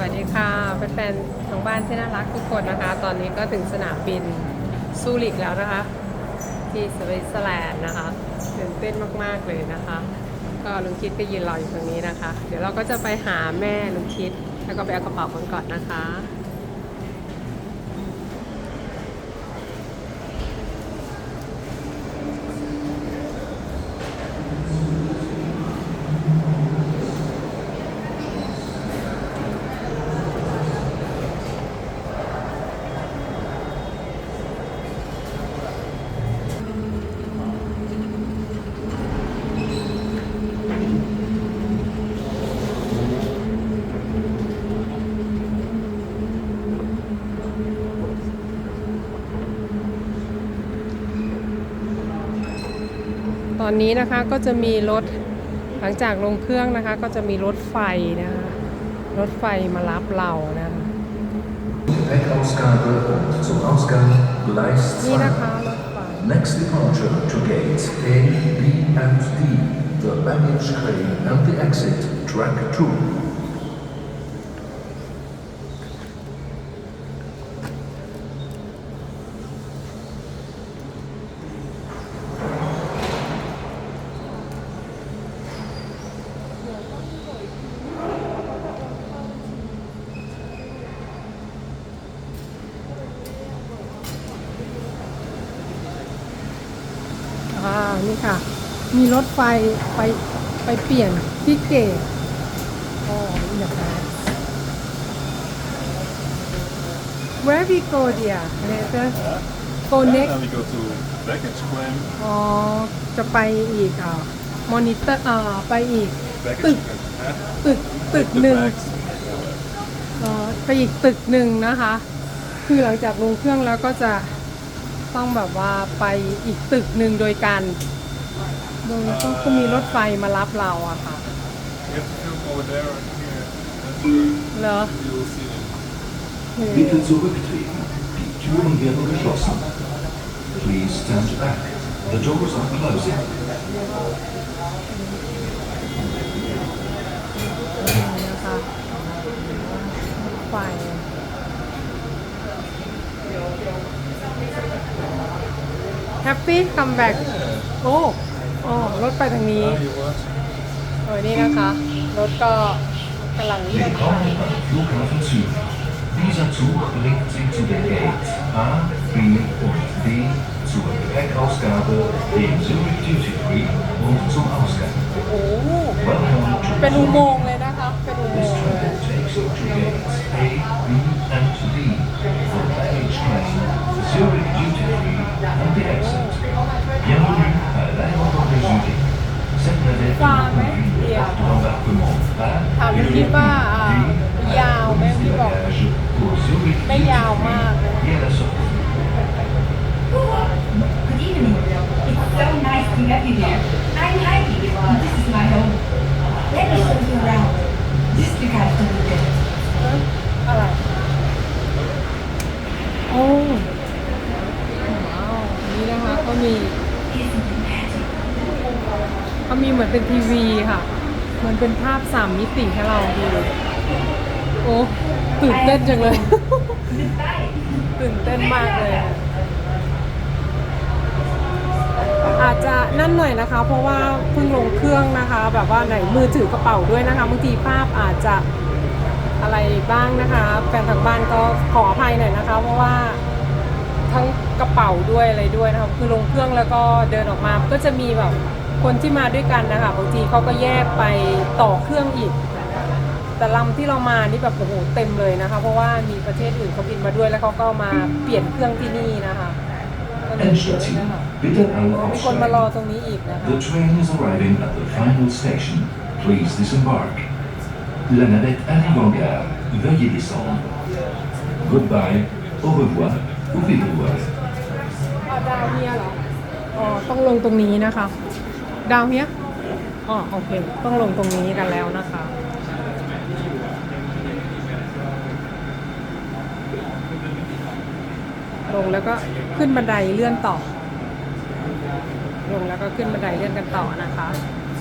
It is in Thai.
วัสดีค่ะแฟนๆทางบ้านที่น่ารักทุกคนนะคะ ตอนนี้ก็ถึงสนามบินซูริกแล้วนะคะ ที่สวิตเซอร์แลนด์นะคะตื่นเต้นมากๆเลยนะคะ ก็ลุงคิดก็ยืนรออยู่ตรงนี้นะคะ เดี๋ยวเราก็จะไปหาแม่ลุงคิด แล้วก็ไปเอากระเป๋ากันก่อนนะคะ อนนี้นะคะก็จะมีรถหลังจากลงเครื่องนะคะ ก็จะมีรถไฟนะคะรถไฟมารับเรานะคะ นี่นะคะรถไฟ Next departure to gates A, B and D. The baggage train and the exit track 2. นี่ค่ะ มีรถไฟไปไปเปลี่ยนที่เกตอ๋ออย่างนั้น Where we go dear later go next And we go to baggage claim, อ๋อ จะไปอีกอ่ามอนิเตอร์อ่าไปอีก baggage ตึก claim. Huh? ตึก ตึก The หนึ่ง bags. เอ่อไปอีกตึกหนึ่งนะคะ คือหลังจากลงเครื่องแล้วก็จะต้องแบบว่าไปอีกตึกหนึ่งโดยการ โดยก็ก็มีรถไฟมารับเราอะค่ะ We have to film over there and here. That's where เหรอ you will see them. เออ Bitte zurücktreten. Die Türen werden geschlossen. Please stand back. The doors are closing. นะคะรถไฟแฮปปี้คัมแบ็กโอ้ อ๋อรถไปทางนี้ Now you watch. เออนี่นะคะ รถก็กำลังเลื่อนไป Willkommen beim Flughafen Zürich. Dieser Zug bringt Sie zu den Gates A, B und D zur Gepäckausgabe, dem Zurich Duty Free und zum Ausgang. โอ้โห Welcome to เป็นอุโมง Zurich. ค์ Cette navette Wow, est mais- conduite yeah. porte d'embarquement A, ถาม B, พี่คิดว่าอ่า D, ยาวไหมพี่บอก bagage pour Zurich ไม่ Duty ยาวมากเลย Free et à la sortie. Good evening. It's so nice to have you here. I'm Heidi. This is my home. Let me show you around. Just look out the window. เอ้ยอะไรโอ้ว้าวนี่นะคะก็มี เหมือนเป็นทีวีค่ะเหมือนเป็นภาพสามมิติให้เราดู โอ้ตื่นเต้นจังเลย ตื่นเต้นมากเลยอะอาจจะนั่นหน่อยนะคะ เพราะว่าเพิ่งลงเครื่องนะคะ แบบว่าไหนมือถือกระเป๋าด้วยนะคะบางทีภาพอาจจะอะไรบ้างนะคะแฟนทางบ้านก็ขออภัยหน่อยนะคะ เพราะว่าทั้งกระเป๋าด้วยอะไรด้วยนะคะคือลงเครื่องแล้วก็เดินออกมาก็จะมีแบบ คนที่มาด้วยกันนะคะบางทีเขาก็แยกไปต่อเครื่องอีก แต่ลำที่เรามานี่แบบโอ้โหเต็มเลยนะคะ เพราะว่ามีประเทศอื่นเขาบินมาด้วยแล้วเขาก็มาเปลี่ยนเครื่องที่นี่นะคะก็เลยเยอะนะคะ Endstation. Bitte alle มีคนมารอ aussteigen. ตรงนี้อีกนะคะ The train is arriving at the final station. Please disembark. La navette arrive en gare. Veuillez descendre. Goodbye. Au revoir. Au revoir. อ๋อดาวเฮียเหรอ อ๋อ ต้องลงตรงนี้นะคะ ดาวเฮียอ๋อโอเค ต้องลงตรงนี้กันแล้วนะคะลงแล้วก็ขึ้นบันไดเลื่อนต่อ ลงแล้วก็ขึ้นบันไดเลื่อนกันต่อนะคะ